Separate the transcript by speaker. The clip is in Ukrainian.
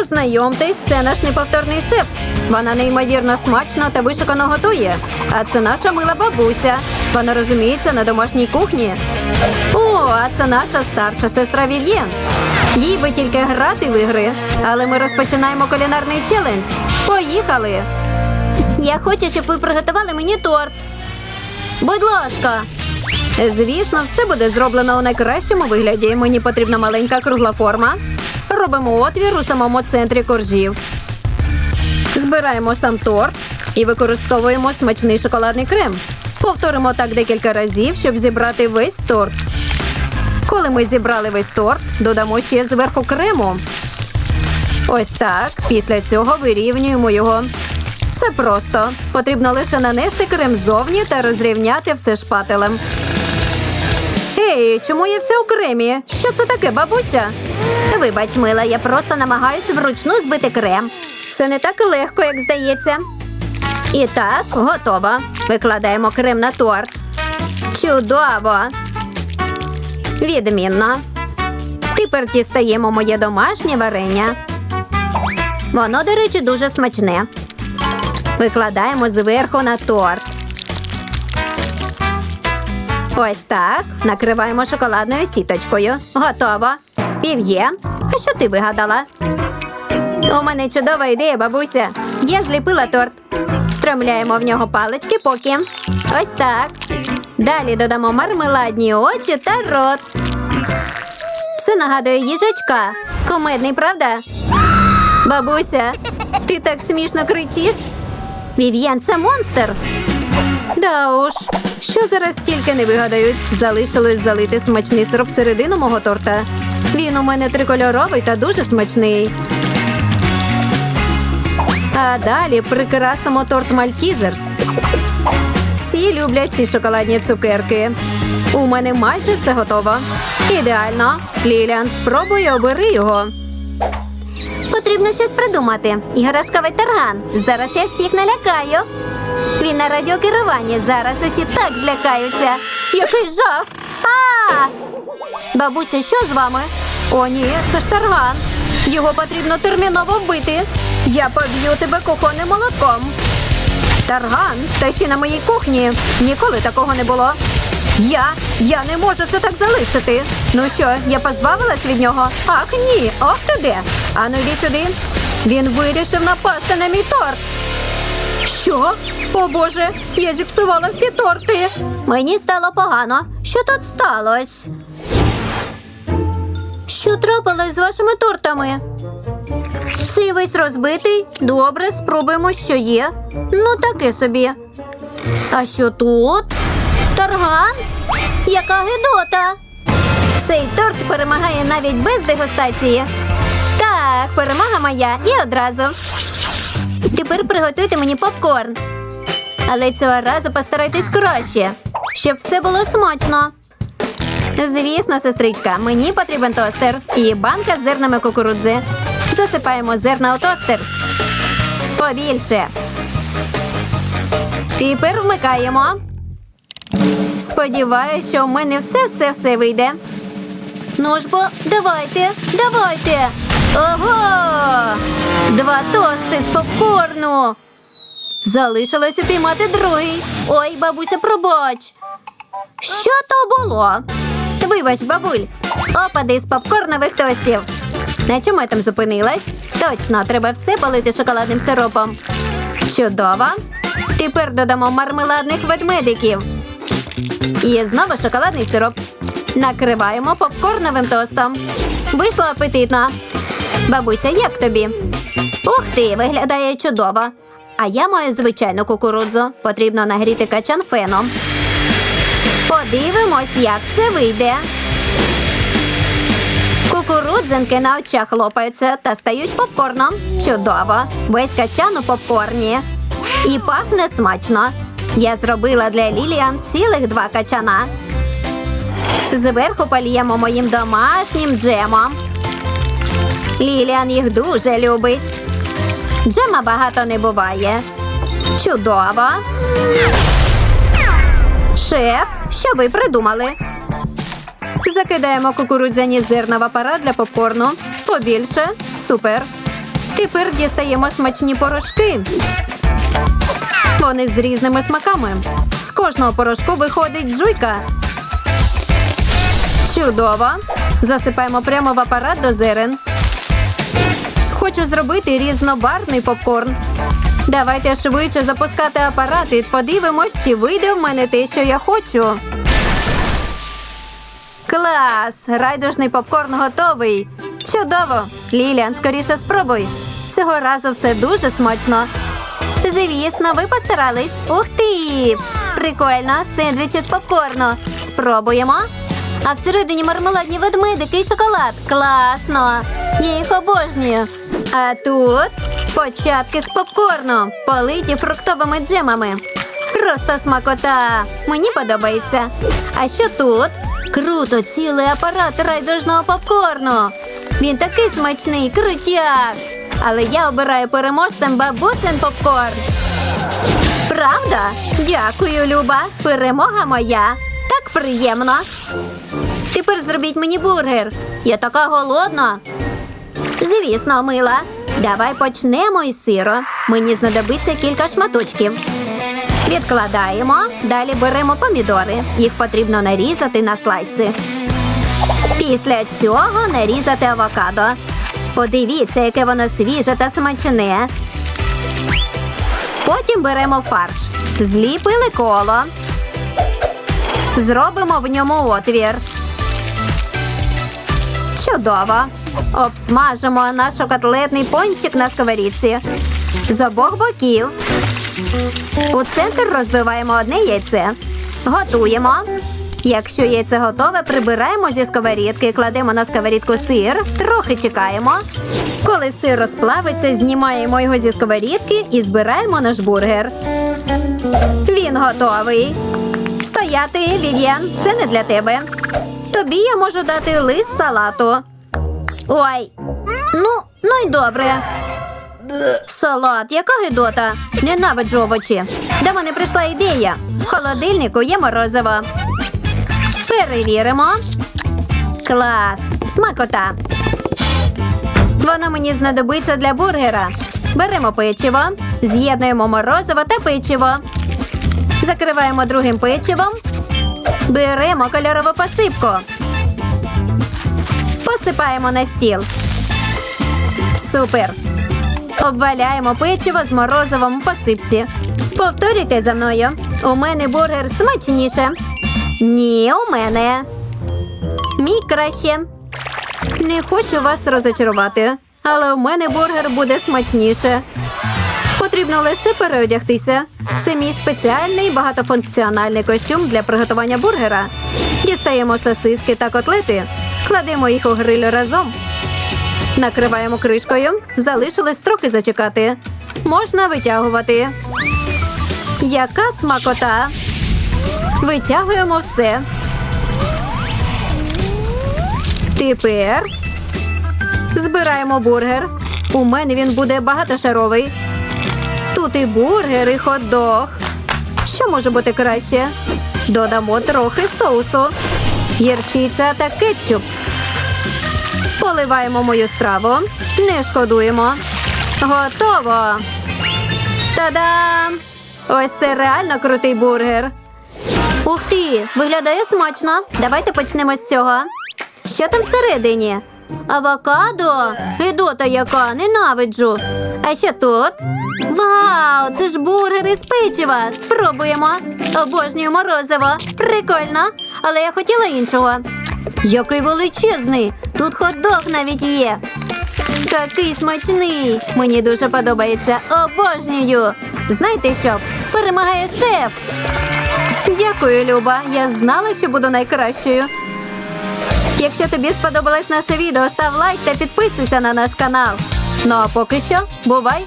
Speaker 1: Познайомтесь, це наш неповторний шеф. Вона неймовірно смачно та вишукано готує. А це наша мила бабуся. Вона розуміється на домашній кухні. О, а це наша старша сестра Вів'єн. Їй би тільки грати в ігри. Але ми розпочинаємо кулінарний челендж. Поїхали! Я хочу, щоб ви приготували мені торт. Будь ласка. Звісно, все буде зроблено у найкращому вигляді. Мені потрібна маленька кругла форма. Робимо отвір у самому центрі коржів. Збираємо сам торт і використовуємо смачний шоколадний крем. Повторимо так декілька разів, щоб зібрати весь торт. Коли ми зібрали весь торт, додамо ще зверху крему. Ось так. Після цього вирівнюємо його. Це просто. Потрібно лише нанести крем ззовні та розрівняти все шпателем. Ей, чому я вся у кремі? Що це таке, бабуся? Вибач, мила, я просто намагаюся вручну збити крем. Це не так легко, як здається. І так, готово. Викладаємо крем на торт. Чудово! Відмінно. Тепер дістаємо моє домашнє варення. Воно, до речі, дуже смачне. Викладаємо зверху на торт. Ось так. Накриваємо шоколадною сіточкою. Готово. Пів'єн. А що ти вигадала? У мене чудова ідея, бабуся. Я зліпила торт. Встромляємо в нього палички поки. Ось так. Далі додамо мармеладні очі та рот. Це нагадує їжачка. Комедний, правда? Бабуся, ти так смішно кричиш. Вів'єн, це монстр. Да уж, що зараз тільки не вигадають. Залишилось залити смачний сироп всередину мого торта. Він у мене трикольоровий та дуже смачний. А далі прикрасимо торт Мальтізерс. Всі люблять ці шоколадні цукерки. У мене майже все готово. Ідеально. Ліліан, спробуй обери його. Потрібно щось придумати. Іграшковий тарган. Зараз я всіх налякаю. Він на радіокеруванні. Зараз усі так злякаються. Який жах! А! Бабуся, що з вами? О, ні, це ж тарган. Його потрібно терміново вбити. Я поб'ю тебе кухонним молотком. Тарган, та ще на моїй кухні. Ніколи такого не було. Я? Я не можу це так залишити. Ну що, я позбавилась від нього? Ах, ні. Ох ти де. Ану, йди сюди. Він вирішив напасти на мій торт. Що? О Боже, я зіпсувала всі торти. Мені стало погано. Що тут сталося? Що трапилось з вашими тортами? Цей весь розбитий. Добре, спробуємо, що є. Ну, таке собі. А що тут? Тарган? Яка гидота! Цей торт перемагає навіть без дегустації. Так, перемога моя і одразу. Тепер приготуйте мені попкорн. Але цього разу постарайтесь краще, щоб все було смачно. Звісно, сестричка, мені потрібен тостер і банка з зернами кукурудзи. Засипаємо зерна у тостер. Побільше. Тепер вмикаємо. Сподіваюсь, що в мене все-все-все вийде. Ну ж бо, давайте, давайте. Ого! Два тости з попкорну. Залишилось упіймати другий. Ой, бабуся, пробач. Що то було? Вибач, бабуль. Опади з попкорнових тостів. На чому я там зупинилась? Точно, треба все полити шоколадним сиропом. Чудово. Тепер додамо мармеладних ведмедиків. І знову шоколадний сироп. Накриваємо попкорновим тостом. Вийшло апетитно. Бабуся, як тобі? Ух ти, виглядає чудово. А я маю звичайну кукурудзу. Потрібно нагріти качан феном. Подивимось, як це вийде. Кукурудзинки на очах лопаються та стають попкорном. Чудово! Весь качан у попкорні. І пахне смачно. Я зробила для Ліліан цілих два качана. Зверху польємо моїм домашнім джемом. Ліліан їх дуже любить. Джема багато не буває. Чудово. Шеф, що ви придумали? Закидаємо кукурудзяні зерна в апарат для попкорну. Побільше. Супер. Тепер дістаємо смачні порошки. Вони з різними смаками. З кожного порошку виходить жуйка. Чудово. Засипаємо прямо в апарат до зерен. Хочу зробити різнобарвний попкорн. Давайте швидше запускати апарат і подивимось, чи вийде в мене те, що я хочу. Клас! Райдужний попкорн готовий. Чудово! Ліліан, скоріше спробуй. Цього разу все дуже смачно. Звісно, ви постарались. Ух ти! Прикольно, сендвічі з попкорну. Спробуємо. А всередині мармеладні ведмедики і шоколад. Класно! Я їх обожнюю. А тут початки з попкорну, политі фруктовими джемами. Просто смакота. Мені подобається. А що тут? Круто, цілий апарат райдужного попкорну. Він такий смачний, крутяк. Але я обираю переможцем бабусин попкорн. Правда? Дякую, Люба. Перемога моя. Так приємно. Тепер зробіть мені бургер. Я така голодна. Звісно, мила. Давай почнемо із сиру. Мені знадобиться кілька шматочків. Відкладаємо. Далі беремо помідори. Їх потрібно нарізати на слайси. Після цього нарізати авокадо. Подивіться, яке воно свіже та смачне. Потім беремо фарш. Зліпили коло. Зробимо в ньому отвір. Чудово. Обсмажимо наш котлетний пончик на сковорідці. З обох боків. У центр розбиваємо одне яйце. Готуємо. Якщо яйце готове, прибираємо зі сковорідки, кладемо на сковорідку сир, трохи чекаємо. Коли сир розплавиться, знімаємо його зі сковорідки і збираємо наш бургер. Він готовий. Стояти, Вів'ян, це не для тебе. Тобі я можу дати лист салату. Ой. Ну, ну й добре. Салат, яка гидота. Ненавиджу овочі. До мене прийшла ідея. В холодильнику є морозиво. Перевіримо. Клас. Смакота. Воно мені знадобиться для бургера. Беремо печиво, з'єднуємо морозиво та печиво. Закриваємо другим печивом. Беремо кольорову посипку. Посипаємо на стіл. Супер. Обваляємо печиво з морозивом посипці. Повторюйте за мною. У мене бургер смачніше. Ні, у мене. Мій краще. Не хочу вас розочарувати, але у мене бургер буде смачніше. Потрібно лише переодягтися. Це мій спеціальний багатофункціональний костюм для приготування бургера. Дістаємо сосиски та котлети, кладемо їх у гриль разом. Накриваємо кришкою. Залишилось трохи зачекати. Можна витягувати. Яка смакота? Витягуємо все. Тепер збираємо бургер. У мене він буде багатошаровий. Тут і бургер, і хот-дог. Що може бути краще? Додамо трохи соусу, гірчиця та кетчуп. Поливаємо мою страву. Не шкодуємо. Готово. Та-дам! Ось це реально крутий бургер. Ух ти! Виглядає смачно. Давайте почнемо з цього. Що там всередині? Авокадо? Гидота яка, ненавиджу. А що тут? Вау, це ж бургер із печива. Спробуємо. Обожнюю морозиво. Прикольно. Але я хотіла іншого. Який величезний! Тут хот-дог навіть є. Такий смачний! Мені дуже подобається. Обожнюю! Знаєте що? Перемагає шеф! Дякую, Люба. Я знала, що буду найкращою. Якщо тобі сподобалось наше відео, став лайк та підписуйся на наш канал. Ну а поки що, бувай!